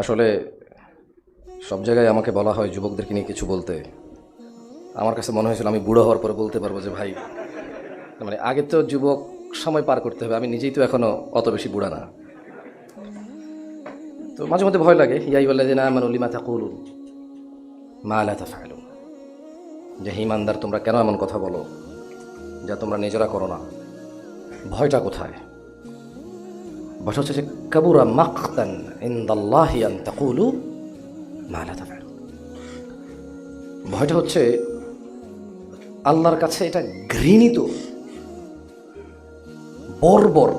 আসলে সব জায়গায় আমাকে বলা হয় যুবকদেরকে নিয়ে কিছু বলতে। আমার কাছে মনে হয়েছিল আমি বুড়ো হওয়ার পরে বলতে পারব যে, ভাই মানে আগে তো যুবক সময় পার করতে হবে, আমি নিজেই তো এখনও অত বেশি বুড়া না। তো মাঝে মধ্যে ভয় লাগে ইয়াই বলে যে না আমার অলিমা থাকুলুন মা আলা তাফালুন? যে হিমানদার তোমরা কেন এমন কথা বলো? যা তোমরা নিজেরা করো না। ভয়টা কোথায়? বসা হচ্ছে যে, কাবুরা মাকতান ইন্দাল্লাহি আন তাকুলু মা লা তাফআলুন. ভয়টা হচ্ছে, আল্লাহর কাছে এটা ঘৃণিত, বর্বর,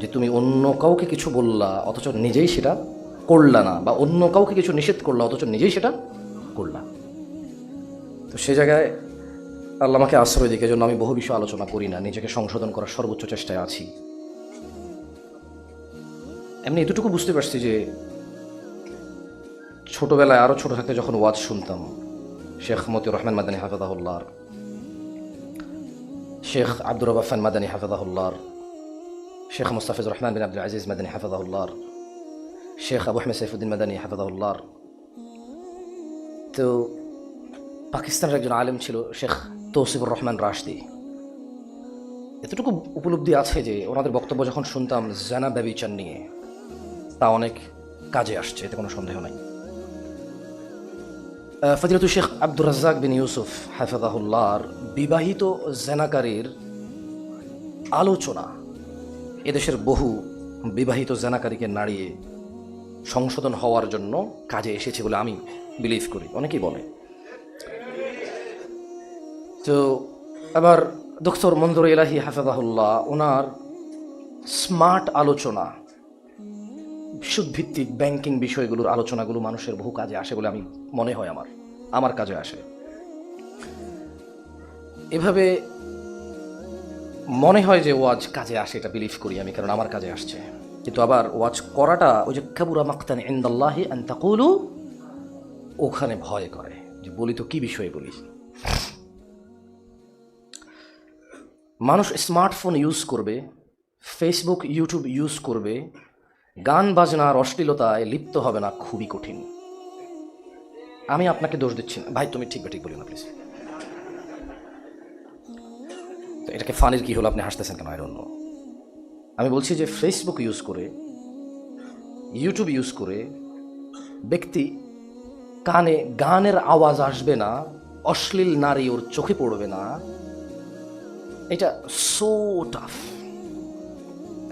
যে তুমি অন্য কাউকে কিছু বললা, অথচ নিজেই সেটা করলা না, বা অন্য কাউকে কিছু নিষেধ করলা, অথচ নিজেই সেটা করলা। তো সে জায়গায় আল্লাহ আমাকে আশ্রয় দিকে জন্য আমি বহু বিষয় আলোচনা করি না, নিজেকে সংশোধন করার সর্বোচ্চ চেষ্টায় আছি। এমনি এতটুকু বুঝতে পারছি যে ছোটবেলায় আরও ছোট থাকতে যখন ওয়াজ শুনতাম, শেখ মতিউর রহমান মাদানী হাফেদাহুল্লার শেখ আব্দুর রবাফান মাদানী হাফেদাহুল্লার শেখ মুস্তাফিজুর রহমান বিন আব্দুল আজিজ মাদানী হাফেদাহুল্লার শেখ আবু আহমেদ সাইফুদ্দিন মাদানী হাফেদাহুল্লার তো পাকিস্তানের একজন আলেম ছিল শেখ তৌসিফুর রহমান রাশদি। এতটুকু উপলব্ধি আছে যে ওনাদের বক্তব্য যখন শুনতাম, জানা ব্যবিচার নিয়ে। তা অনেক কাজে আসছে, এতে কোনো সন্দেহ নাই। ফজিলতু শেখ আব্দুর রাজ্জাক বিন ইউসুফ হাফেদাহুল্লাহর বিবাহিত জেনাকারীর আলোচনা। এদেশের বহু বিবাহিত জেনাকারীকে নাড়িয়ে সংশোধন হওয়ার জন্য কাজে এসেছে বলে আমি বিলিভ করি, অনেকেই বলে। তো আবার ডক্টর মন্দুর এলাহি হাফেজাহুল্লাহ, ওনার স্মার্ট আলোচনা সুদভিত্তিক ব্যাংকিং বিষয়গুলোর আলোচনাগুলো মানুষের বহু কাজে আসে বলে আমি মনে হয় আমার আমার কাজে আসে। এভাবে মনে হয় যে ওয়াজ কাজে আসে, এটা বিলিভ করি আমি, কারণ আমার কাজে আসছে। কিন্তু আবার ওয়াজ করাটা ওই যে, কাবুরা মাক্তান ইন্দাল্লাহি আন তাকুলু ওখানে ভয় করে। যে বলি তো কি বিষয়ে বলি? মানুষ স্মার্টফোন ইউজ করবে ফেসবুক ইউটিউব ইউজ করবে গান বাজনার অশ্লীলতায় লিপ্ত হবে না খুবই কঠিন। আমি আপনাকে দোষ দিচ্ছি না। ভাই, তুমি ঠিক ঠিক বলি না প্লিজ তো এটাকে ফানির কি হলো? আপনি হাসতেছেন কেন? ডোন্ট আমি বলছি যে ফেসবুক ইউজ করে ইউটিউব ইউজ করে ব্যক্তি কানে গানের আওয়াজ আসবে না, অশ্লীল নারী ওর চোখে পড়বে না। এটা সো টাফ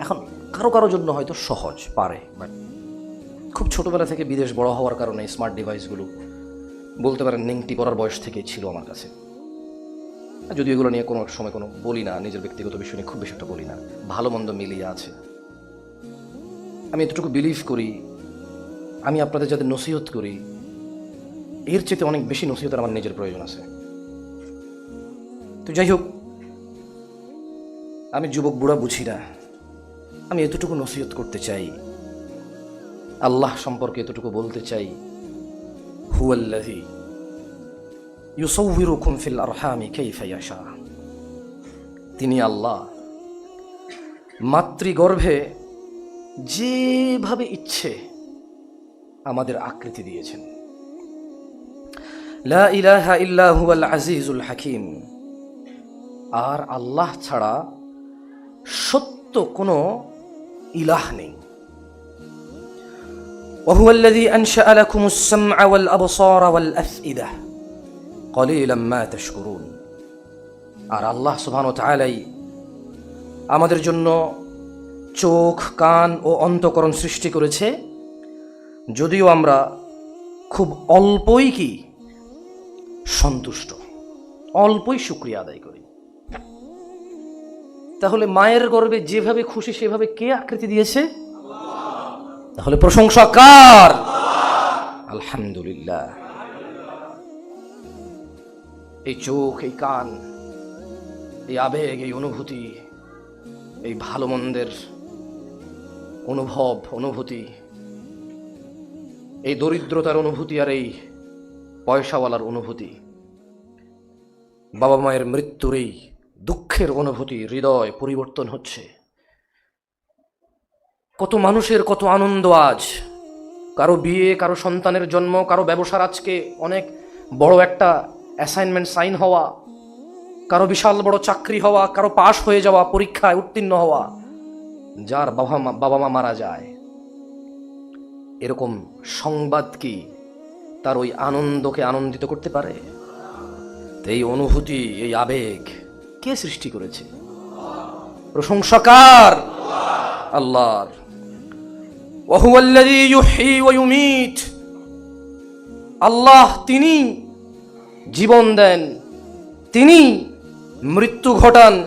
এখন কারও কারও জন্য হয়তো সহজ, পারে বাট খুব ছোটোবেলা থেকে বিদেশ বড় হওয়ার কারণে স্মার্ট ডিভাইসগুলো বলতে পারেন নিংটি পড়ার বয়স থেকে ছিল আমার কাছে। যদিও এগুলো নিয়ে কোনো সময় কোনো বলি না, নিজের ব্যক্তিগত বিষয় নিয়ে খুব বেশি একটা বলি না, ভালো মন্দ মিলিয়ে আছে। আমি এতটুকু বিলিভ করি, আমি আপনাদের যাদের নসিহত করি, এর চেয়ে অনেক বেশি নসিহতের আমার নিজের প্রয়োজন আছে। তো যাই হোক, আমি যুবক বুড়া বুঝি না আমি এতটুকু নসিহত করতে চাই। আল্লাহ সম্পর্কে এতটুকু বলতে চাই। হুয়াল্লাহি ইউসৌহিরুকুম ফিল আরহামি কাইফা ইয়াশা। তিনি আল্লাহ। মাতৃগর্ভে যেভাবে ইচ্ছে আমাদের আকৃতি দিয়েছেন। লা ইলাহা ইল্লা হুয়াল আজিজুল হাকিম। আর আল্লাহ ছাড়া সত্য কোনো ইলাহ নেই وهو الذي أنشأ لكم السمع والأبصار والأفئدة قليلا ما تشكرون আর আল্লাহ সুবহান তাআলাই আমাদের জন্য চোখ কান ও অন্তকরণ সৃষ্টি করেছে যদিও আমরা খুব অল্পই কি সন্তুষ্ট অল্পই শুক্রিয়া আদায় করি তাহলে মায়ের গর্বে যেভাবে খুশি, সেভাবে কে আকৃতি দিয়েছে? তাহলে প্রশংসা কার? আলহামদুলিল্লাহ। এই চোখ, এই কান, এই আবেগ, এই অনুভূতি, এই ভালো মন্দের অনুভব, অনুভূতি, এই দরিদ্রতার অনুভূতি আর এই পয়সাওয়ালার অনুভূতি, বাবা মায়ের মৃত্যুর এই দুঃখের অনুভূতি, হৃদয় পরিবর্তন হচ্ছে। কত মানুষের কত আনন্দ আজ। কারও বিয়ে, কারও সন্তানের জন্ম, কারও ব্যবসার আজকে অনেক বড় একটা অ্যাসাইনমেন্ট সাইন হওয়া, কারও বিশাল বড় চাকরি হওয়া, কারও পাশ হয়ে যাওয়া, পরীক্ষায় উত্তীর্ণ হওয়া, যার বাবা মা বাবা মা মারা যায়। এরকম সংবাদ কি তার ওই আনন্দকে আনন্দিত করতে পারে? এই অনুভূতি, এই আবেগ কে সৃষ্টি করেছে? প্রশংসাকার আল্লাহর। আল্লাহ তিনি জীবন দেন, তিনি মৃত্যু ঘটান।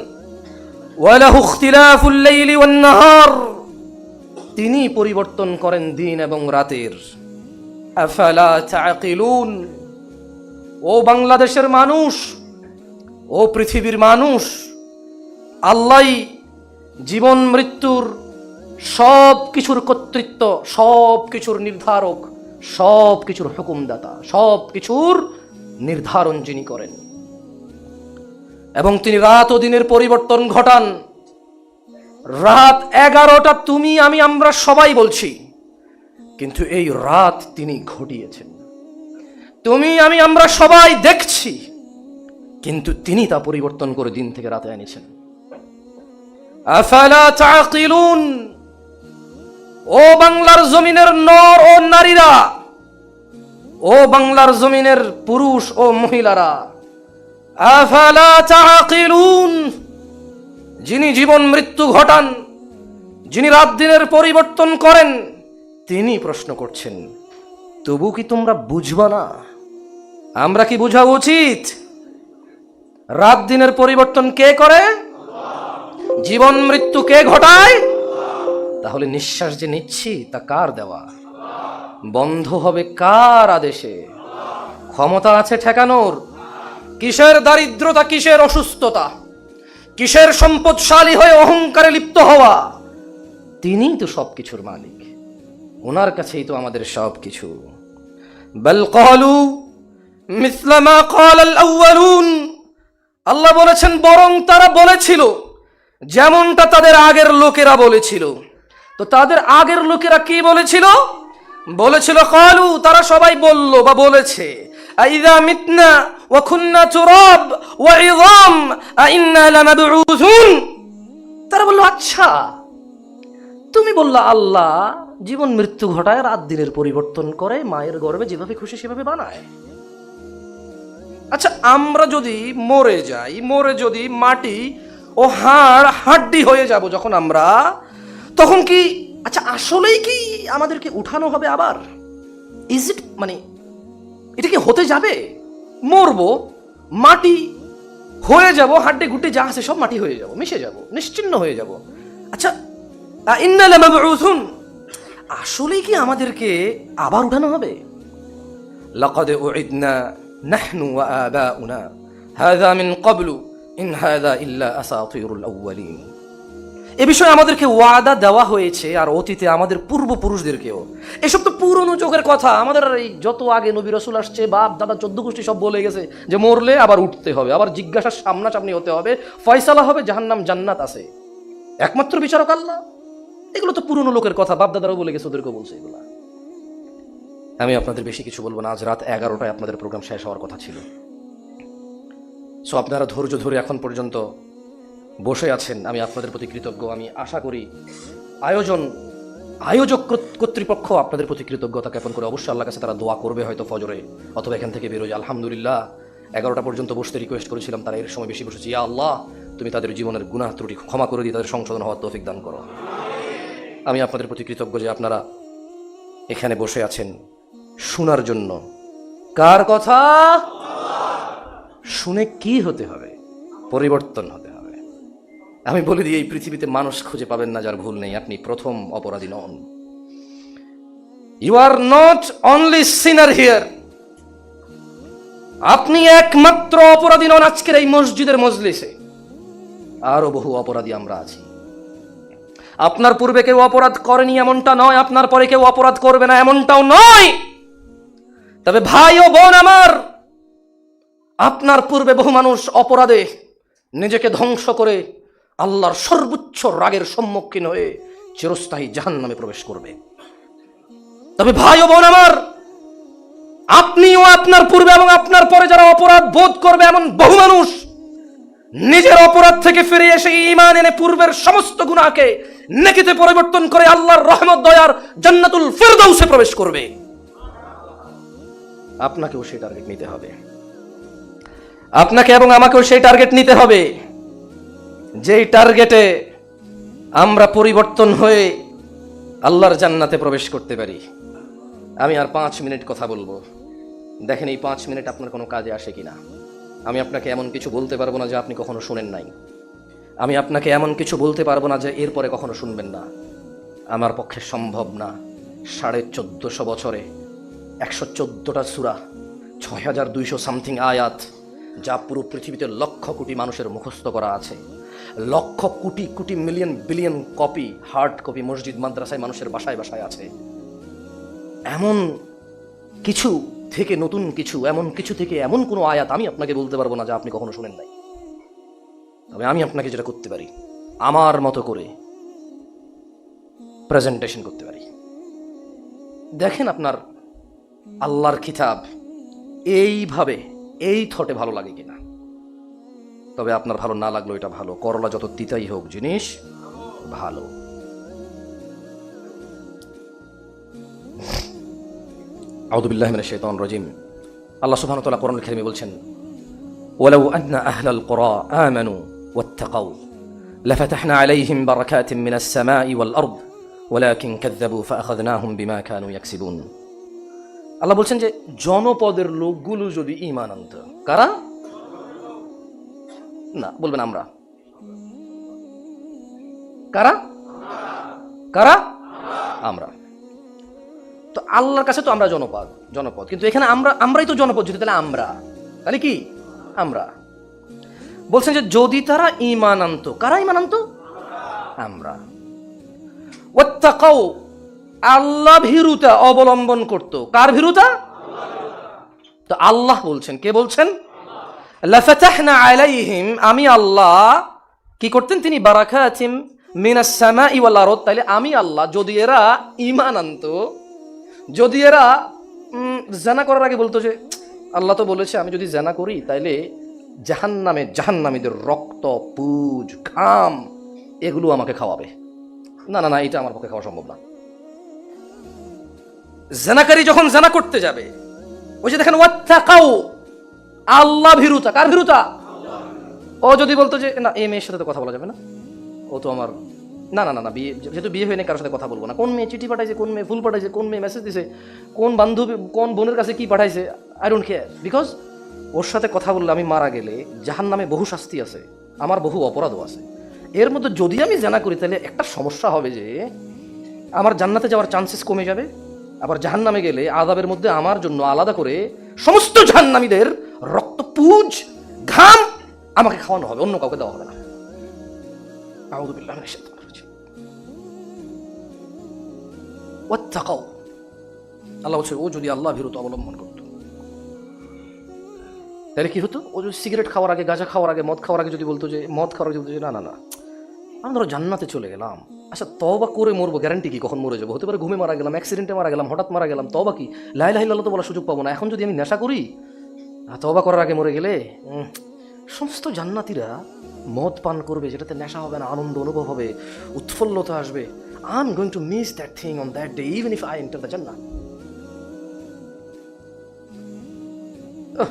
তিনি পরিবর্তন করেন দিন এবং রাতের। ও বাংলাদেশের মানুষ ও পৃথিবীর মানুষ আল্লাহ জীবন, মৃত্যুর সব কিছুর কর্তৃত্ব, সব কিছুর নির্ধারক, সব কিছুর হুকুমদাতা, সব কিছুর নির্ধারণ যিনি করেন। এবং তিনি রাত ও দিনের পরিবর্তন ঘটান। রাত এগারোটা তুমি, আমি, আমরা সবাই বলছি, কিন্তু এই রাত তিনি ঘটিয়েছেন। তুমি, আমি, আমরা সবাই দেখছি। কিন্তু তিনি তা পরিবর্তন করে দিন থেকে রাতে এনেছেন ও বাংলার জমিনের নর ও নারীরা, ও বাংলার জমিনের পুরুষ ও মহিলারা যিনি জীবন মৃত্যু ঘটান, যিনি রাত দিনের পরিবর্তন করেন, তিনি প্রশ্ন করছেন, তবু কি তোমরা বুঝবা না? আমরা কি বোঝা উচিত? রাত দিনের পরিবর্তন কে করে? জীবন মৃত্যু কে ঘটায়? তাহলে নিঃশ্বাস যে নিচ্ছি, তা কার দেওয়া? বন্ধ হবে কার আদেশে? ক্ষমতা আছে ঠেকানোর? কিসের দারিদ্রতা, কিসের অসুস্থতা? কিসের সম্পদশালী হয়ে অহংকারে লিপ্ত হওয়া? তিনিই তো সব কিছুর মালিক। ওনার কাছেই তো আমাদের সব কিছু বল কলু মিসলামা কল আউয়ালুন। আল্লাহ বলেছেন, বরং তারা বলেছিল, যেমনটা তাদের আগের লোকেরা বলেছিল। তো তাদের আগের লোকেরা কি বলেছিল? বলেছিল, কলু, তারা সবাই বলল বা বলেছে তারা বলল আচ্ছা তুমি বললা আল্লাহ জীবন মৃত্যু ঘটায় রাত দিনের পরিবর্তন করে মায়ের গর্বে যেভাবে খুশি সেভাবে বানায়। আচ্ছা আমরা যদি মরে যাই, মরে যদি মাটি ও হাড় হাড্ডি হয়ে যাব যখন আমরা, তখন কি আচ্ছা আসলেই কি আমাদেরকে উঠানো হবে আবার? ইজ ইট মানে এটা কি হতে যাবে? মরবো, মাটি হয়ে যাব, হাড়্ডি গুটে যা আছে সব মাটি হয়ে যাব, মিশে যাব, নিশ্চিন্ন হয়ে যাব। আচ্ছা ইন্নালামাবউসুন আসলেই কি আমাদেরকে আবার উঠানো হবে? লকদে ও ইদনা نحن وآباؤنا هذا من قبل إن هذا إلا أساطير الأولين এ বিষয়ে আমাদেরকে ওয়াদা দেওয়া হয়েছে আর অতীতে আমাদের পূর্বপুরুষদেরকেও এসব তো পুরনো যুগের কথা আমাদের আর এই যত আগে নবী রসুল আসছে বাপ দাদা চোদ্দ গোষ্ঠী সব বলে গেছে যে মরলে আবার উঠতে হবে আবার জিজ্ঞাসার সামনাসামনি হতে হবে ফয়সালা হবে জাহান্নাম জান্নাত আছে একমাত্র বিচারক আল্লাহ এগুলো তো পুরনো লোকের কথা বাপ দাদারাও বলে গেছে ওদেরকেও বলছে এগুলা আমি আপনাদের বেশি কিছু বলব না। আজ রাত এগারোটায় আপনাদের প্রোগ্রাম শেষ হওয়ার কথা ছিল। সো আপনারা ধৈর্য ধরে এখন পর্যন্ত বসে আছেন। আমি আপনাদের প্রতি কৃতজ্ঞ। আমি আশা করি আয়োজন, আয়োজক কর্ত- কর্তৃপক্ষ আপনাদের প্রতি কৃতজ্ঞতা জ্ঞাপন করে অবশ্যই আল্লাহ কাছে তারা দোয়া করবে হয়তো ফজরে। অথবা এখান থেকে বেরোয়। আলহামদুলিল্লাহ, এগারোটা পর্যন্ত বসতে রিকোয়েস্ট করেছিলাম, তারা এর সময় বেশি বসেছি। ইয়া আল্লাহ, তুমি তাদের জীবনের গুনাহ ত্রুটি ক্ষমা করে দিয়ে তাদের সংশোধন হওয়ার তৌফিক দান করো। আমি আপনাদের প্রতি কৃতজ্ঞ যে আপনারা এখানে বসে আছেন। শোনার জন্য। কার কথা? শুনে কি হতে হবে? পরিবর্তন হতে হবে। আমি বলে দিই, এই পৃথিবীতে মানুষ খুঁজে পাবেন না যার ভুল নেই। আপনি প্রথম অপরাধী নন। You are not only sinner here আপনি একমাত্র অপরাধী নন আজকের এই মসজিদের মজলিসে। আরও বহু অপরাধী আমরা আছি। আপনার পূর্বে কেউ অপরাধ করেনি এমনটা নয়, আপনার পরে কেউ অপরাধ করবে না এমনটাও নয়। তবে ভাই ও বোন আমার, আপনার পূর্বে বহু মানুষ অপরাধে নিজেকে ধ্বংস করে আল্লাহর সর্বোচ্চ রাগের সম্মুখীন হয়ে চিরস্থায়ী জাহান নামে প্রবেশ করবে। তবে ভাই ও বোন আমার, আপনিও আপনার পূর্বে এবং আপনার পরে যারা অপরাধ বোধ করবে এমন বহু মানুষ, নিজের অপরাধ থেকে ফিরে এসে ইমান এনে পূর্বের সমস্ত গুণাকে নেকিতে পরিবর্তন করে আল্লাহর রহমত, দয়ার জান্নাতুল ফেরদাউসে প্রবেশ করবে। আপনাকেও সেই টার্গেট নিতে হবে। আপনাকে এবং আমাকেও সেই টার্গেট নিতে হবে। যেই টার্গেটে আমরা পরিবর্তন হয়ে আল্লাহর জান্নাতে প্রবেশ করতে পারি। আমি আর পাঁচ মিনিট কথা বলব। দেখেন এই পাঁচ মিনিট আপনার কোনো কাজে আসে কিনা। আমি আপনাকে এমন কিছু বলতে পারব না যে আপনি কখনো শুনেন নাই। আমি আপনাকে এমন কিছু বলতে পারব না যে এরপরে কখনো শুনবেন না। আমার পক্ষে সম্ভব না। সাড়ে চোদ্দশো বছরে একশো চোদ্দোটা সুরা ছয় হাজার দুইশো সামথিং আয়াত, যা পুরো পৃথিবীতে লক্ষ কোটি মানুষের মুখস্থ করা আছে। Lakh crore crore million billion copy, hard copy মসজিদ, মাদ্রাসায় মানুষের বাসায় বাসায় আছে। এমন কিছু থেকে নতুন কিছু, এমন কিছু থেকে এমন কোনো আয়াত আমি আপনাকে বলতে পারব না যা আপনি কখনো শুনেন নাই। তবে আমি আপনাকে যেটা করতে পারি, আমার মতো করে প্রেজেন্টেশন করতে পারি। দেখেন আপনার আল্লাহর কিতাব এইভাবে এই থটে ভালো লাগে কিনা তবে আপনার ভালো না লাগলো এটা ভালো করলা যত তিতাই হোক জিনিস ভালো আউদুবিল্লাহ মিনাশ শাইতানির রাজিম আল্লাহ সুবহানাহু ওয়া তাআলা কোরআনুল কারীমে বলছেন ولو أن أهل القرى آمنوا واتقوا لفتحنا عليهم بركات من السماء والأرض ولكن كذبوا فأخذناهم بما كانوا يكسبون আল্লাহ বলছেন যে জনপদের লোকগুলো যদি ঈমান আনত, কারা? না, বলবেন আমরা। কারা? কারা? আমরা। তো আল্লাহর কাছে তো আমরা জনপদ জনপদ। কিন্তু এখানে আমরা, আমরাই তো জনপদ, যদি তাহলে আমরা। তাহলে কি? আমরা। বলছেন যে যদি তারা ইমান আনতো, কারা ইমান আনতো? আমরা। আল্লাহ ভীরুতা অবলম্বন করত। কার ভীরুতা? তো আল্লাহ বলছেন। কে বলছেন? লাফাতাহনা আলাইহিম, আমি আল্লাহ। কি করতেন তিনি? বারাকাতিম মিনাস সামাই ওয়াল আরদ। তাইলে আমি আল্লাহ, যদি এরা ঈমান আনতো, যদি এরা জানা করার আগে বলতো যে, আল্লাহ তো বলেছে, আমি যদি জানা করি, তাইলে জাহান্নামে জাহান্নামীদের রক্ত, পুজ, ঘাম, এগুলো আমাকে খাওয়াবে। না না না, এটা আমার পক্ষে খাওয়া সম্ভব না। জানাকারী যখন জানা করতে যাবে, ওই যে দেখেন ওয়াত্তাকাও আল্লাহ ভীরুতা। কার ভীরুতা? ও যদি বলতো যে, না, এই মেয়ের সাথে তো কথা বলা যাবে না। ও তো আমার, না না না না, বিয়ে, যেহেতু বিয়ে হয়নি, কারোর সাথে কথা বলব না। কোন মেয়ে চিঠি পাঠাইছে, কোন মেয়ে ফুল পাঠাইছে, কোন মেয়ে মেসেজ দিছে, কোন বান্ধবী, কোন বোনের কাছে কি পাঠাইছে আই ডোন্ট কেয়ার বিকজ ওর সাথে কথা বললে আমি মারা গেলে জাহান নামে বহু শাস্তি আছে, আমার বহু অপরাধও আছে। এর মধ্যে যদি আমি জানা করি, তাহলে একটা সমস্যা হবে যে, আমার জান্নাতে যাওয়ার চান্সেস কমে যাবে আবার জাহান্নামে গেলে আদাবের মধ্যে আমার জন্য আলাদা করে সমস্ত জাহান্নামীদের রক্তপুজ, ঘাম আমাকে খাওয়ানো হবে, অন্য কাউকে দেওয়া হবে না। আল্লাহ বলছে, ও যদি আল্লাহ ভীরুত অবলম্বন করতো। তাহলে কি হতো? ও যদি সিগারেট খাওয়ার আগে, গাঁজা খাওয়ার আগে, মদ খাওয়ার আগে যদি বলতো যে, মদ খাওয়ার আগে বলতো যে, না না না। আমি ধরো জান্নাতে চলে গেলাম। আচ্ছা তবা করে মরবো গ্যারান্টি কি? কখন মরে যাব? হতে পারে ঘুমে মারা গেলাম অ্যাক্সিডেন্টে মারা গেলাম, হঠাৎ মারা গেলাম তবা কি? লাই লাই লাল তো বলার সুযোগ পাবো না। এখন যদি আমি নেশা করি তবা করার আগে মরে গেলে সমস্ত জান্নাতিরা মদ পান করবে, যেটাতে নেশা হবে না, আনন্দ অনুভব হবে, উৎফুল্লতা আসবে। I am going to miss that thing on that day even if I enter the জান্নাত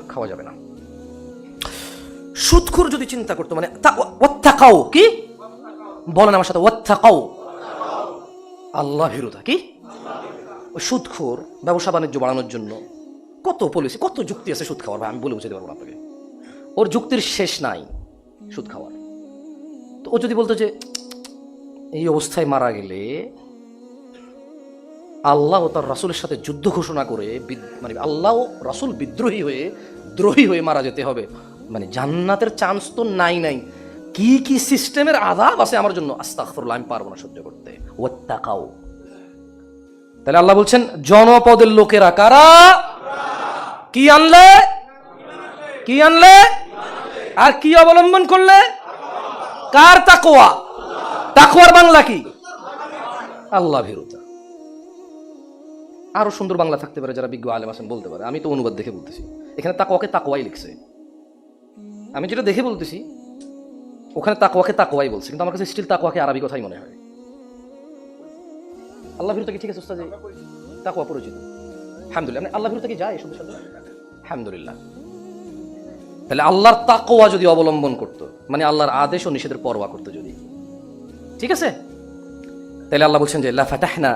খাওয়া যাবে না। সুদখুর যদি চিন্তা করতো মানে তা- ওয়াত্তাকাও কি? বলেন আমার সাথে ওয়াত্তাকাও আল্লাহ ভীরুতা কি? সুদখোর, ব্যবসা বাণিজ্য বাড়ানোর জন্য কত পলিসি কত যুক্তি আছে সুদ খাওয়ার ভাই? আমি বলে বুঝাতে পারব আপনাকে। ওর যুক্তির শেষ নাই সুদ খাওয়ার। তো ও যদি বলতো যে, এই অবস্থায় মারা গেলে আল্লাহ ও তার রাসুলের সাথে যুদ্ধ ঘোষণা করে মানে আল্লাহ রাসুল বিদ্রোহী হয়ে, দ্রোহী হয়ে মারা যেতে হবে। মানে জান্নাতের চান্স তো নাই নাই। কি কি সিস্টেমের আদাব আছে আমার জন্য? আস্তাগফিরুল্লাহ, আমি পারব না সহ্য করতে। ওয়াত্তাকাও তাহলে আল্লাহ বলছেন, জনপদের লোকেরা কারা? কি আনলে? কি আনলে? আর কি অবলম্বন করলে? কার তাকোয়া তাকোয়ার বাংলা কি? আল্লাহ ভীরুতা। আরও সুন্দর বাংলা থাকতে পারে যারা বিজ্ঞ আলেম আছেন, বলতে পারে। আমি তো অনুবাদ দেখে বলতেছি। এখানে তাকোয়াকে তাকোয়াই লিখছে। আমি যেটা দেখে বলতেছি ওখানে তাকওয়াকে তাকওয়াই বলছে, কিন্তু আমার কাছে স্টিল তাকওয়াকে আরবি কথাই মনে হয়। আল্লাহ ভিরু কি ঠিক আছে উস্তাদ? তাকওয়া পরিচিত। আলহামদুলিল্লাহ। আপনি আল্লাহ ভিরু কি যায় বিষয়ে। আলহামদুলিল্লাহ। তাহলে আল্লাহর তাকওয়া যদি অবলম্বন করত মানে আল্লাহর আদেশ ও নিষেধের পরোয়া করতো যদি। ঠিক আছে? তাহলে আল্লাহ বলছেন যে লা ফাতাহনা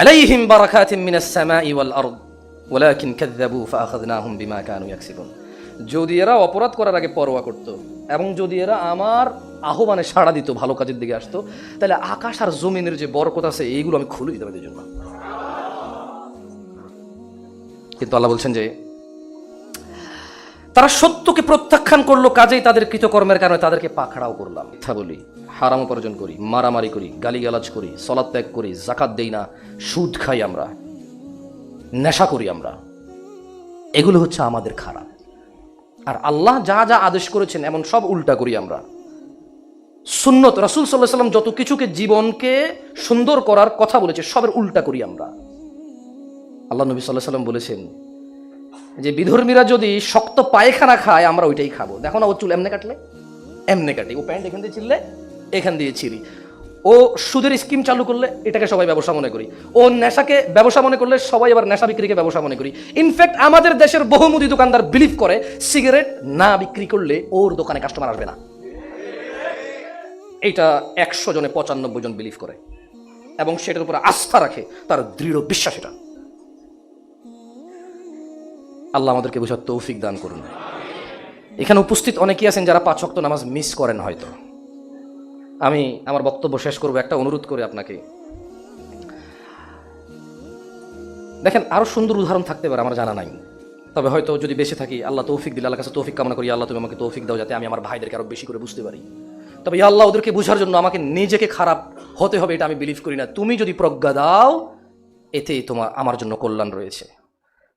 আলাইহিম বারাকাতিন মিনাস সামাই ওয়াল আরদ, ওয়ালাকিন কাযযাবু ফাআখাযনাহুম বিমা কানু ইয়াকসিবুন। যদি এরা অপরাধ করার আগে পরোয়া করত এবং যদি এরা আমার আহ্বানে সাড়া দিত, ভালো কাজের দিকে আসতো, তাহলে আকাশ আর জমিনের যে বরকত আছে, এইগুলো আমি খুলে দিতাম এদের জন্য। কিন্তু আল্লাহ বলছেন যে, তারা সত্যকে প্রত্যাখ্যান করল, কাজেই তাদের কৃতকর্মের কারণে তাদেরকে পাখড়াও করলাম। মিথ্যা বলি, হারাম উপার্জন করি, মারামারি করি, গালিগালাজ করি সলাদ ত্যাগ করি, জাকাত দেই না, সুদ খাই আমরা, নেশা করি আমরা। এগুলো হচ্ছে আমাদের খারাপ। আর আল্লাহ যা যা আদেশ করেছেন, এমন সব উল্টা করি আমরা। সুন্নত, রাসুল সাল্লাহ সাল্লাম যত কিছুকে জীবনকে সুন্দর করার কথা বলেছে, সবের উল্টা করি আমরা। আল্লাহ নবী সাল্লাহ সাল্লাম বলেছেন যে, বিধর্মীরা যদি শক্ত পায়খানা খায়, আমরা ওইটাই খাব। দেখো না ও চুল এমনে কাটলে? এমনে কাটি। ও প্যান্ট এখান দিয়ে ছিললে এখান দিয়ে ছিঁড়ি। ও সুদের স্কিম চালু করলে এটাকে সবাই ব্যবসা মনে করি। ও নেশাকে ব্যবসা মনে করলে সবাই আবার নেশা বিক্রিকে ব্যবসা মনে করি। ইনফ্যাক্ট আমাদের দেশের বহুমুদী দোকানদার বিলিভ করে সিগারেট না বিক্রি করলে ওর দোকানে কাস্টমার আসবে না। এটা একশো জনে পঁচানব্বই জন বিলিভ করে। এবং সেটার উপরে আস্থা রাখে, তার দৃঢ় বিশ্বাস এটা। আল্লাহ আমাদেরকে বোঝার তৌফিক দান করুন। এখানে উপস্থিত অনেকেই আছেন যারা পাঁচ ওয়াক্ত নামাজ মিস করেন হয়তো। আমি আমার বক্তব্য শেষ করব, একটা অনুরোধ করে আপনাকে। দেখেন, আরও সুন্দর উদাহরণ থাকতে পারে, আমার জানা নাই। তবে হয়তো যদি বেঁচে থাকি, আল্লাহ তৌফিক দিলে আল্লাহ কাছে তৌফিক কামনা করি, আল্লাহ তুমি আমাকে তৌফিক দাও যাতে আমি আমার ভাইদেরকে আরও বেশি করে বুঝতে পারি। তবে আল্লাহ, ওদেরকে বোঝার জন্য আমাকে নিজেকে খারাপ হতে হবে, এটা আমি বিলিভ করি না। তুমি যদি প্রজ্ঞা দাও, এতে তোমার, আমার জন্য কল্যাণ রয়েছে।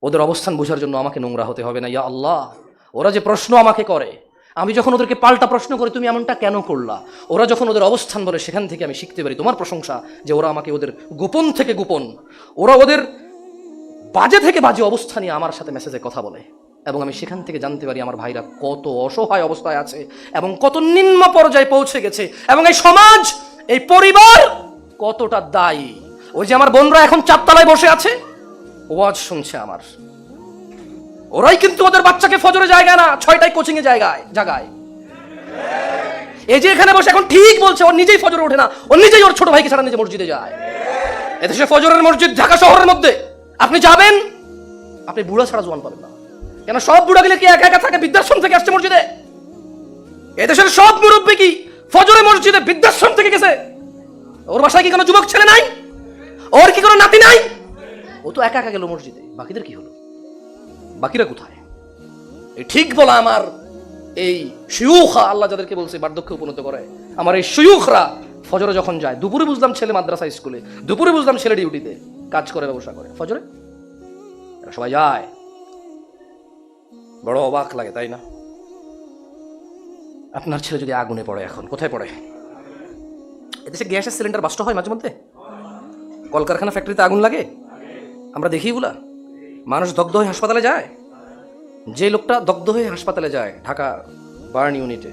ওদের অবস্থান বোঝার জন্য আমাকে নোংরা হতে হবে না, ইয়া আল্লাহ। ওরা যে প্রশ্ন আমাকে করে আমি যখন ওদেরকে পাল্টা প্রশ্ন করি, তুমি এমনটা কেন করলা? ওরা যখন ওদের অবস্থান বলে, সেখান থেকে আমি শিখতে পারি। তোমার প্রশংসা যে ওরা আমাকে ওদের গোপন থেকে গোপন, ওরা ওদের বাজে থেকে বাজে অবস্থা নিয়ে আমার সাথে মেসেজে কথা বলে। এবং আমি সেখান থেকে জানতে পারি আমার ভাইরা কত অসহায় অবস্থায় আছে এবং কত নিম্ন পর্যায়ে পৌঁছে গেছে এবং এই সমাজ, এই পরিবার কতটা দায়ী। ওই যে আমার বোনরা এখন চারতলায় বসে আছে, ওয়াজ শুনছে আমার। ওরাই কিন্তু ওদের বাচ্চাকে ফজরে জায়গা না, ছয়টায় কোচিং এ জায়গায় জায়গায় এই যে এখানে বসে এখন ঠিক বলছে ওর নিজেই ফজরে ওঠে না, ও নিজেই ওর ছোট ভাইকে ছাড়া নিজে মসজিদে যায়। এদেশে ফজরের মসজিদ ঢাকা শহরের মধ্যে। আপনি যাবেন, আপনি বুড়া ছাড়া জোয়ান পাবেন না। কেন, সব বুড়া গেলে কি একা একা থাকে বৃদ্ধাশ্রম থেকে আসছে মসজিদে? এদেশের সব মুরব্বী কি ফজরে মসজিদে বৃদ্ধাশ্রম থেকে গেছে? ওর বাসায় কি কোনো যুবক ছেলে নাই? ওর কি কোনো নাতি নাই? ও তো একা একা গেল মসজিদে, বাকিদের কি হলো? বাকিরা কোথায়? ঠিক বলা আমার এই শিউখা আল্লাহ যাদেরকে বলছে, বার্ধক্যে উপনীত করে। আমার এই শিউখরা ফজরে যখন যায়, দুপুরে বুঝলাম ছেলে মাদ্রাসা স্কুলে, দুপুরে বুঝলাম ছেলে ডিউটিতে, কাজ করে, ব্যবসা করে। ফজরে? সবাই যায়। বড় অবাক লাগে, তাই না? আপনার ছেলে যদি আগুনে পড়ে এখন, কোথায় পড়ে? এদেশে গ্যাসের সিলিন্ডার বাস্ট হয় মাঝে মধ্যে? কলকারখানা ফ্যাক্টরিতে আগুন লাগে? আমরা দেখি এগুলা? মানুষ দগ্ধ হয়ে হাসপাতালে যায়? যে লোকটা দগ্ধ হয়ে হাসপাতালে যায় ঢাকা বার্ন ইউনিটে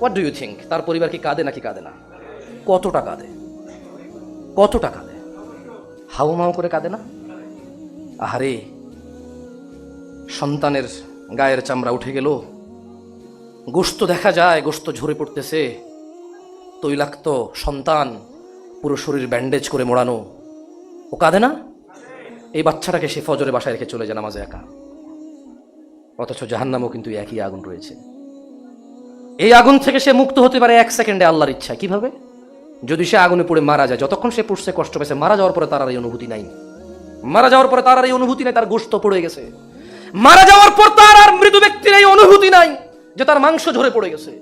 হোয়াট ডু ইউ থিঙ্ক তার পরিবার কি কাঁদে নাকি কাঁদে না? কতটা কাঁদে? কাঁদে? হাউ মাউ করে কাঁদে না? আহারে, সন্তানের গায়ের চামড়া উঠে গেল। গোস্ত দেখা যায় গোস্ত ঝরে পড়তেছে। তৈলাক্ত সন্তান পুরো শরীর ব্যান্ডেজ করে মোড়ানো। ও কাঁদে না? এই বাচ্চাটাকে সে ফজরে বাসায় রেখে চলে যায় নামাজে একা। অথচ জাহান্নামও কিন্তু একই আগুন রয়েছে। এই আগুন থেকে সে মুক্ত হতে পারে এক সেকেন্ডে আল্লাহর ইচ্ছা কীভাবে? যদি সে আগুনে পড়ে মারা যায়, যতক্ষণ সে পুষছে কষ্ট পেয়েছে, মারা যাওয়ার পরে তার আর এই অনুভূতি নাই। মারা যাওয়ার পরে তার আর এই অনুভূতি নাই, তার গোস্ত পড়ে গেছে। মারা যাওয়ার পর তার আর মৃত ব্যক্তির এই অনুভূতি নাই, যে তার মাংস ঝরে পড়ে গেছে।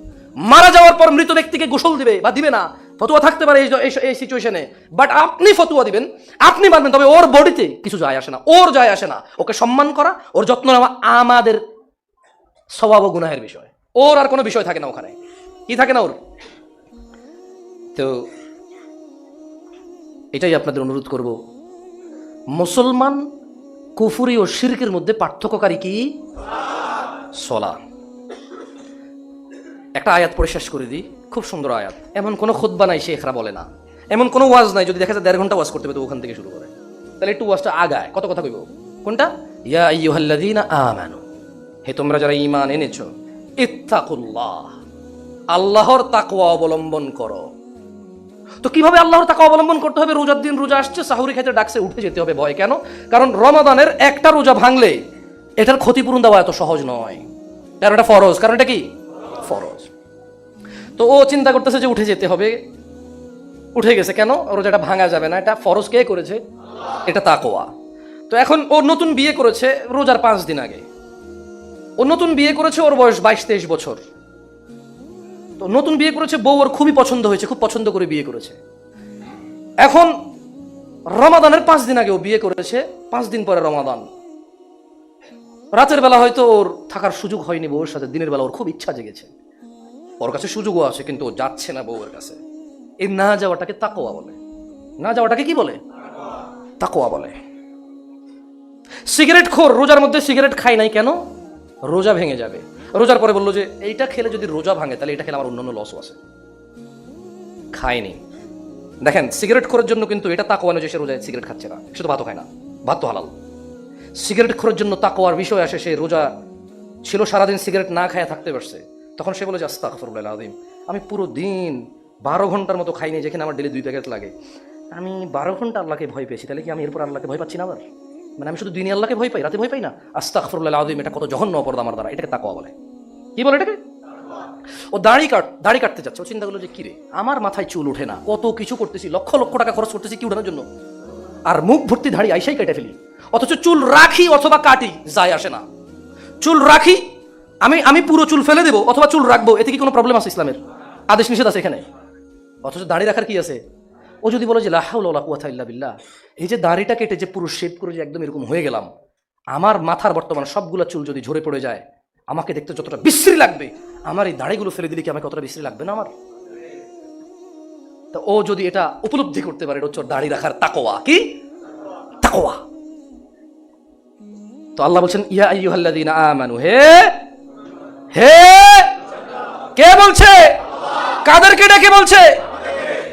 মারা যাওয়ার পর মৃত ব্যক্তিকে গোসল দিবে বা দিবে না ফতুয়া থাকতে পারে এই এই- সিচুয়েশনে বাট আপনি ফতুয়া দিবেন, আপনি মানবেন, তবে ওর বডিতে কিছু যায় আসে না, ওর যায় আসে না। ওকে সম্মান করা, ওর যত্ন নেওয়া আমাদের স্বভাব ও গুনাহের বিষয়। ওর আর কোনো বিষয় থাকে না ওখানে। কি থাকে না ওর? তো এটাই আপনাদের অনুরোধ করব। মুসলমান, কুফুরি ও শিরকের মধ্যে পার্থক্যকারী কি? সলা একটা আয়াত পড়ে শেষ করে দিই। খুব সুন্দর আয়াত। এমন কোনো খুদ্া নাই শেখরা বলে না। এমন কোনো ওয়াজ নাই যদি দেখা যায় দেড় ঘণ্টা ওয়াজ করতে হবে তো ওখান থেকে শুরু করে। তাহলে একটু ওয়াজটা আগায়। কত কথা কইব? কোনটা? ইয়া আইয়ুহাল্লাযীনা আমানু। হে তোমরা যারা ঈমান এনেছো, ইত্তাকুল্লাহ। আল্লাহর তাকওয়া অবলম্বন করো। তো কীভাবে আল্লাহর তাকে অবলম্বন করতে হবে? রোজার দিন রোজা আসছে, সাহুরি খেতে ডাকছে উঠে যেতে হবে ভয়। কেন? কারণ রমাদানের একটা রোজা ভাঙলে এটার ক্ষতিপূরণ দেওয়া এত সহজ নয়। কারণ এটা ফরজ। কারণ এটা কি? ফরজ। তো ও চিন্তা করতেছে যে উঠে যেতে হবে। উঠে গেছে কেন? রোজাটা ভাঙা যাবে না। এটা ফরজ কে করেছে? এটা তাকোয়া তো এখন ও নতুন বিয়ে করেছে রোজার পাঁচ দিন আগে। ও নতুন বিয়ে করেছে, ওর বয়স বাইশ তেইশ বছর। তো নতুন বিয়ে করেছে, বউ ওর খুবই পছন্দ হয়েছে, খুব পছন্দ করে বিয়ে করেছে। এখন রমাদানের পাঁচ দিন আগে ও বিয়ে করেছে, পাঁচ দিন পরে রমাদান। রাতের বেলা হয়তো ওর থাকার সুযোগ হয়নি বউয়ের সাথে, দিনের বেলা ওর খুব ইচ্ছা জেগেছে। ওর কাছে সুযোগও আছে, কিন্তু ও যাচ্ছে না বউয়ের কাছে। এই না যাওয়াটাকে তাকোয়া বলে। না যাওয়াটাকে কি বলে? তাকোয়া বলে। সিগারেট খোর, রোজার মধ্যে সিগারেট খাই নাই কেন? রোজা ভেঙে যাবে। রোজার পরে বলল যে, এইটা খেলে যদি রোজা ভাঙে, তাহলে এটা খেলে আমার অন্যান্য লসও আছে। খায়নি। দেখেন, সিগারেট খোরের জন্য কিন্তু এটা তাকোয়ানো যে সে রোজায় সিগারেট খাচ্ছে না। সে তো ভাতও খায় না। ভাত তো হালাল। সিগারেট খোরের জন্য তাকোয়ার বিষয় আসে, সে রোজা ছিল সারাদিন সিগারেট না খায় থাকতে পারছে। তখন সে বলে যে আস্তা ফরুল্লাহ আদিম আমি পুরো দিন বারো ঘণ্টার মতো খাইনি যেখানে আমার ডেলি দুই প্যাকেট লাগে। আমি বারো ঘণ্টা আল্লাহকে ভয় পেয়েছি, তাহলে কি আমি এরপর আল্লাহকে ভয় পাচ্ছি না আবার? মানে আমি শুধু দিনে আল্লাহকে ভয় পাই, রাতে ভয় পাই না? আস্তা ফরুল্লাহ আদিম এটা কত জঘন্য অপরাধ আমার দ্বারা, এটাকে তাকোয়া বলে। কি বলে এটাকে? ও দাড়ি কাট, দাড়ি কাটতে যাচ্ছে। ও চিন্তা করল যে, কিরে, আমার মাথায় চুল ওঠে না, কত কিছু করতেছি, লক্ষ লক্ষ টাকা খরচ করতেছি কি উঠানোর জন্য? আর মুখ ভর্তি দাড়ি আইসাই কেটে ফেলি। অথচ চুল রাখি অথবা কাটি যায় আসে না। চুল রাখি আমি আমি পুরো চুল ফেলে দেবো অথবা চুল রাখব, এতে কি কোনো প্রবলেম আছে ইসলামের? আদেশ নিষেধ আছে এখানে। অথচ দাড়ি রাখার কি আছে? ও যদি বলে যে লাহাউল্লাহ কুয়াথা ইল্লা বিল্লাহ এই যে দাড়িটা কেটে যে পুরো শেপ করে যে একদম এরকম হয়ে গেলাম, আমার মাথার বর্তমান সবগুলো চুল যদি ঝরে পড়ে যায়, আমাকে দেখতে যতটা বিশ্রী লাগবে, আমার এই দাড়িগুলো ফেলে দিলে কি আমাকে অতটা বিশ্রী লাগবে না আমার? তা ও যদি এটা উপলব্ধি করতে পারে, এটা হচ্ছে দাড়ি রাখার তাকোয়া কি? তাকোয়া তো আল্লাহ বলছেন, ইয়া আইয়ুহাল্লাযীনা আমানু হে হে! কে বলছে? কাদেরকে ডেকে বলছে?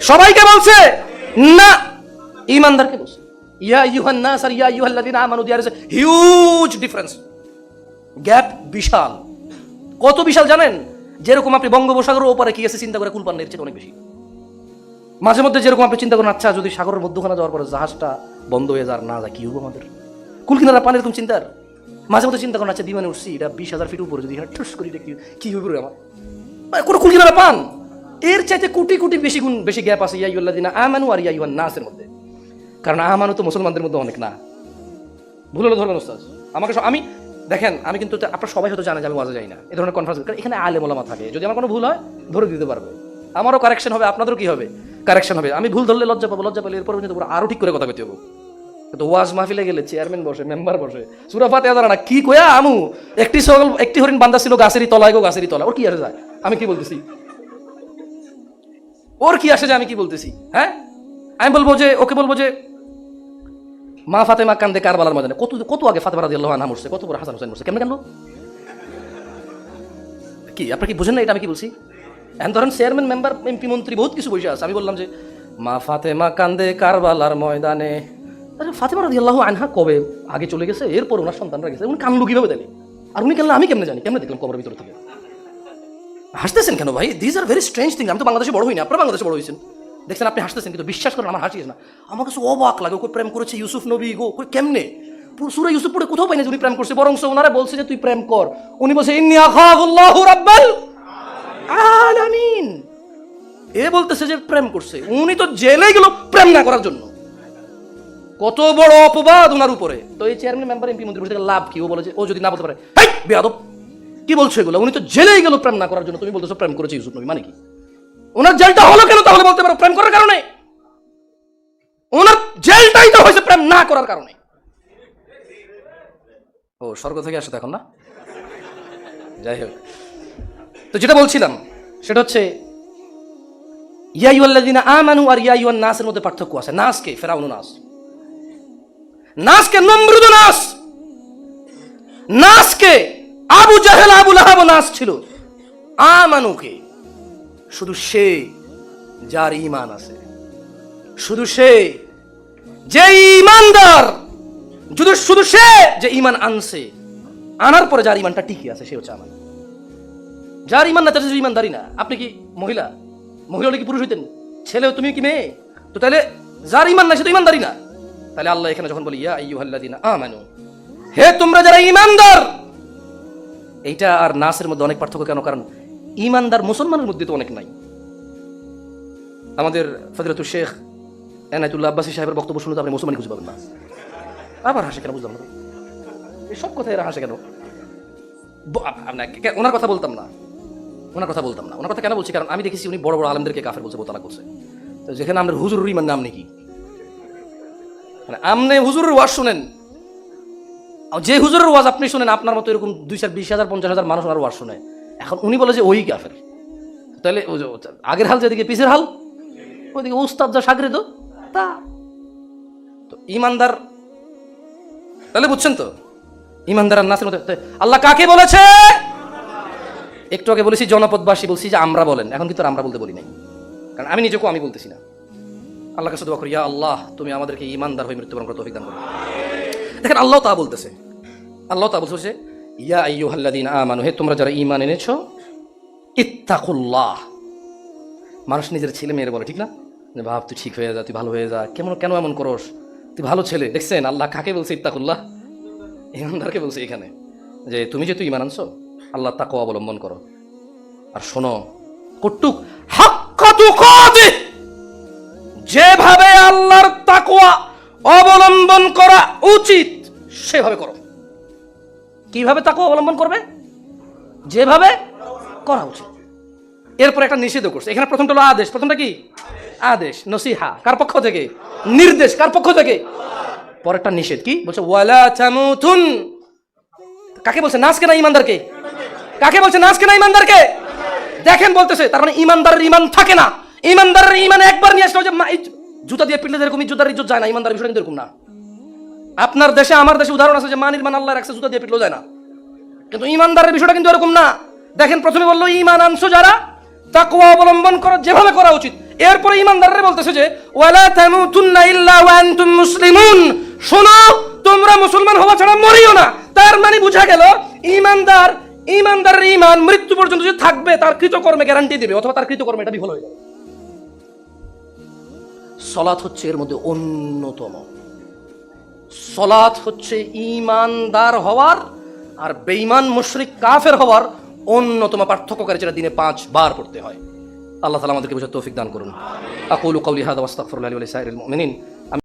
সবাইকে বলছে? না। ইমানদারকে বলছে। ইয়া আইয়ুহান নাস আর ইয়া আইয়ুহাল্লাযীনা আমানু দেয়ার হিউজ ডিফারেন্স গ্যাপ বিশাল। কত বিশাল জানেন? যেরকম আপনি বঙ্গোপসাগরের ওপারে কি আছে চিন্তা করে কুল পান এর চেয়ে অনেক বেশি। মাঝে মধ্যে যেরকম আপনি চিন্তা করেন আচ্ছা যদি সাগরের মধ্যখানে যাওয়ার পরে জাহাজটা বন্ধ হয়ে যার না যায়, কি হব আমাদের? কুল কিনারা পান এরকম চিন্তার? মাঝে মধ্যে চিন্তা করেন আচ্ছা বিমানে উঠছি, এটা বিশ হাজার ফিট উপরে, যদি এটা ঠুস করি এটা কি- হইব রে আমার? কোনো কুল কিনারা পান? এর চাইতে কোটি কোটি বেশি গুণ বেশি গ্যাপ আছে ইয়াইউল্লাহ দিনা আমানু আর ইয়াইউয়ান নাসের মধ্যে। কারণ আমানু তো মুসলমানদের মধ্যে অনেক না। ভুল হলে ধরবেন, ওস্তাদ। আমাকে আমি দেখেন, আমি কিন্তু আপনার সবাই হয়তো জানে যে আমি ওয়াজে যাই না, এ ধরনের কনফারেন্স কারণ এখানে আলে মোলামা থাকে। যদি আমার কোনো ভুল হয়, ধরে দিতে পারবে। আমারও কারেকশন হবে, আপনাদেরও কি হবে? কারেকশন হবে। আমি ভুল ধরলে লজ্জা পাবো, লজ্জা পেলে এরপর কিন্তু পুরো আরও ঠিক করে কথা কইতে হব। কিন্তু ওয়াজ মাহফিলে গেলে চেয়ারম্যান বসে, মেম্বার বসে। সুরাফাতে আদারা না, কি কয়া আমু? একটি সকল, একটি হরিণ বান্ধা ছিল গাছেরই তলায় গো, গাছেরই তলা ওর কি আসে যায়? আমি কি বলতেছি? ওর কি আসে যে আমি কি বলতেছি? হ্যাঁ? আমি বলব যে, ওকে বলব যে, মা ফাতেমা কান্দে কারবালার ময়দানে। কত কত আগে ফাতে ফাতেমা রাদিয়াল্লাহু আনহা মরছে, কত বড় হাসান হোসেন মরছে, কেমনে কান্দলো কি, আপনার কি বুঝেন না এটা আমি কি বলছি? এখন ধরেন চেয়ারম্যান, মেম্বার, এমপি, মন্ত্রী বহুত কিছু বসে আছে। আমি বললাম যে, মা ফাতেমা কান্দে কারবালার ময়দানে। আরে ফাতেমা রাদিয়াল্লাহু আনহা কবে আগে চলে গেছে? এরপর ওনার সন্তানরা গেছে। উনি কানলু কীভাবে দিলে আর উনি কেন আমি কেমনে জানি? কেমনে দেখলাম কবরের ভিতর থেকে? হাসতেছেন কেন ভাই? This are very strange thing আমি তো বাংলাদেশে বড় হইনি, আপনারা বাংলাদেশে বড় হয়েছেন। দেখছেন, আপনি হাসতেছেন, কিন্তু বিশ্বাস করেন, আমার হাসিস না। আমার কাছে অবাক লাগে ওকে প্রেম করেছে ইউসুফ নবী গো, কই কেমনে? সুরে ইউসুফ পড়ে কোথাও পাইনি উনি প্রেম করছে বরং ওনারা বলছে যে তুই প্রেম কর। উনি বলছে, ইন্নি আখাফুল্লাহু রাব্বাল আলামিন। এ বলতেছে যে প্রেম করছে। উনি তো জেলে গেল প্রেম না করার জন্য। কত বড় অপবাদ ওনার উপরে। তো এই চেয়ারম্যান মেম্বার এমপি মন্ত্রী থেকে লাভ কি? ও বলে যে ও যদি না বলতে পারে বেয়াদব, কি বলছো এগুলো? উনি তো জেলেই গেল প্রেম না করার জন্য। তুমি বলতেছো প্রেম করেছে ইউসুফ নবী মানে কি? ওনার জেলটা হলো কেন তাহলে বলতে পারো? প্রেম করার কারণে? ওনার জেলটাই তো হয়েছে প্রেম না করার কারণে। ও, স্বর্গ থেকে আসে এখন না? যাই হোক। তো যেটা বলছিলাম, সেটা হচ্ছে ইয়াইউল্লাদিনা আমানু আর ইয়াইউন নাসের মধ্যে পার্থক্য আছে। নাসকে ফেরাউন নাস। নাসকে নমরুদ নাস। নাসকে আবু জাহেল, আবু লাহাব নাস ছিল। আমানুকে। শুধু সে যার ইমান আছে। শুধু সে যে ইমানদার শুধু শুধু সে যে ইমান আনছে। আনার পরে যার ইমানটা টিকে আছে, সে হচ্ছে আমান। যার ইমান না, তার ইমানদারি না। আপনি কি মহিলা? মহিলা হলে কি পুরুষ হইতেন? ছেলে তুমি কি মেয়ে? তো তাহলে যার ইমান না সে তো ইমানদারি না। তাহলে আল্লাহ এখানে যখন বলি, ইয়া আমানু হে তোমরা যারা ইমানদার এইটা আর নাসের মধ্যে অনেক পার্থক্য কেন? কারণ ইমানদার মুসলমানের মধ্যে তো অনেক নাই। আমাদের ফজরতুল শেখ এনায়তুল্লাহ আব্বাসী সাহেবের বক্তব্য শুনে তো আপনি মুসলমানই খুঁজে পাবেন না। আবার হাসে কেন বুঝলাম না? সব কথায় এরা হাসে কেন? ওনার কথা বলতাম না। ওনার কথা বলতাম না। ওনার কথা কেন বলছি? কারণ আমি দেখেছি উনি বড় বড় আলমদেরকে কাফের বলছে, বোতালা করছে। তো যেখানে আমাদের হুজুর ইমান নাম নাকি মানে আপনি হুজুরের ওয়াজ শুনেন। যে হুজুরের ওয়াজ আপনি শুনেন, আপনার মতো এরকম দুই চার, বিশ হাজার, পঞ্চাশ হাজার মানুষ ওনার ওয়াজ শুনে। এখন উনি বলে যে ওই কাফের। তাহলে আগের হাল যেদিকে পিছের হাল, ওইদিকে উস্তাদ যা সাগরে তো, তা। তো ইমানদার, তাহলে বুঝছেন তো? ইমানদার আর নাসের মধ্যে তো আল্লাহ কাকে বলেছে? একটু আগে বলেছি জনপদবাসী, বলছি যে আমরা বলেন। এখন কিন্তু আমরা বলতে বলি নাই। কারণ আমি নিজেকেও আমি বলতেছি না। আল্লাহ কাছে করি, ইয়া আল্লাহ, তুমি আমাদেরকে ইমানদার হয়ে মৃত্যুবরণ করতে অভিজ্ঞান করো। দেখেন, আল্লাহ তা বলতেছে। আল্লাহ তা বলতেছে ইয়া আইয়ুহাল্লাযীনা আমানু, হে তোমরা যারা ইমান এনেছো, ইত্তাকুল্লাহ। মানুষ নিজের ছেলে মেয়ের বলে, ঠিক না? যে ভাব তুই ঠিক হয়ে যা, তুই ভালো হয়ে যা। কেমন, কেন এমন করস? তুই ভালো ছেলে, দেখছেন? আল্লাহ কাকে বলছে ইত্তাকুল্লাহ? ইমানদারকে বলছে এখানে যে, তুমি যেহেতু ইমান আনছো, আল্লাহ তাকে অবলম্বন করো। আর শোনো, কটুক হাক্কাতু কাদি যেভাবে আল্লাহর তাকওয়া অবলম্বন করা উচিত, সেভাবে করো। কীভাবে তাকওয়া অবলম্বন করবে? যেভাবে করা উচিত। এরপর একটা নিষেধও করছে। এখানে প্রথমটা হলো আদেশ। প্রথমটা কি? আদেশ, নসিহা। কার পক্ষ থেকে? নির্দেশ। কার পক্ষ থেকে? পরেরটা নিষেধ। কি? বলছে, ওয়ালা চামুথুন কাকে বলছে? নাচকে না ইমানদারকে? কাকে বলছে? নাচকে না ইমানদারকে? দেখেন বলতেছে, তার মানে ইমানদারের ইমান থাকে না। ইমানদারের ইমান একবার নিয়ে আসলে যে জুতা দিয়ে পিটলে যেরকম ইজ্জত যায় না, ইমানদারের বিষয়টা কিন্তু এরকম না। আপনার দেশে, আমার দেশে উদাহরণ আছে যে মানির মান আল্লাহ রাখছে, জুতা দিয়ে পিটলেও যায় না। কিন্তু ইমানদারের বিষয়টা কিন্তু এরকম না। দেখেন, প্রথমে বলল ইমান আনছো যারা, তাকওয়া অবলম্বন করো, যেভাবে করা উচিত। এরপরে ইমানদাররা বলতেছে যে, ওয়ালা তামুতুন্না ইল্লা ওয়া আনতুম মুসলিমুন। শোনো, তোমরা মুসলমান হওয়া ছাড়া মরিও না। তার মানে বোঝা গেল, ইমানদার, ইমানদারের ইমান মৃত্যু পর্যন্ত যে থাকবে, তার কৃতকর্মে গ্যারান্টি দেবে, অথবা তার কৃতকর্মে এটা বিফল হয়ে যাবে। সলাৎ হচ্ছে এর মধ্যে অন্যতম। সলাৎ হচ্ছে ইমানদার হওয়ার আর বেঈমান মুশরিক কাফের হওয়ার অন্যতম পার্থক্যকারী যেটা দিনে পাঁচ বার পড়তে হয়। আল্লাহ তালা আমাদেরকে বোঝার তৌফিক দান করুন। আকুলু কৌলি হাদা ওয়াস্তাগফিরুল্লাহি ওয়া লিসাইরিল মুমিনিন।